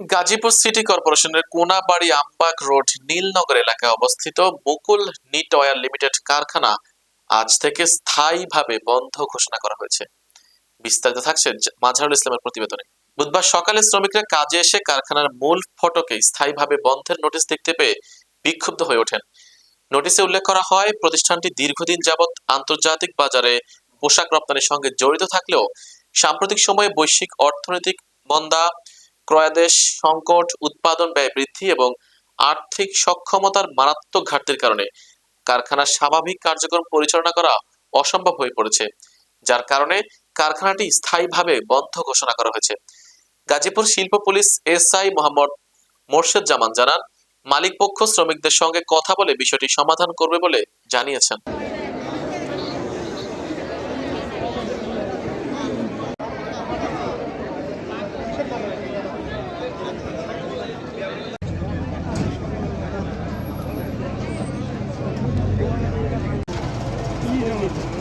Gazipur city কর্পোরেশনের Konabari Ambagh road, নীলনগর এলাকায় অবস্থিত মুকুল নিট অয়েল লিমিটেড কারখানা আজ থেকে স্থায়ীভাবে বন্ধ ঘোষণা করা হয়েছে। বিস্তারিত থাকছে মাঝারুল ইসলামের প্রতিবেদনে। বুধবার সকালে শ্রমিকরা কাজে এসে কারখানার মূল ফটকে স্থায়ীভাবে বন্ধের নোটিশ দেখতে পেয়ে বিক্ষুব্ধ হয়ে ওঠেন। নোটিশে উল্লেখ করা হয়, প্রতিষ্ঠানটি দীর্ঘদিন যাবৎ আন্তর্জাতিক বাজারে পোশাক রপ্তানির সঙ্গে জড়িত থাকলেও সাম্প্রতিক সময়ে বৈশ্বিক অর্থনৈতিক মন্দা ক্রয়াদেশ, সংকট, উৎপাদন ব্যয় বৃদ্ধি এবং আর্থিক সক্ষমতার মারাত্মক ঘাটতির কারণে কারখানার স্বাভাবিক কার্যক্রম পরিচালনা করা অসম্ভব হয়ে পড়েছে, যার কারণে কারখানাটি স্থায়ীভাবে বন্ধ ঘোষণা করা হয়েছে। গাজীপুর শিল্প পুলিশ এসআই মোহাম্মদ মোর্শেদ জামান জানান, মালিকপক্ষ শ্রমিকদের সঙ্গে কথা বলে বিষয়টি সমাধান করবে বলে জানিয়েছেন। Дякую.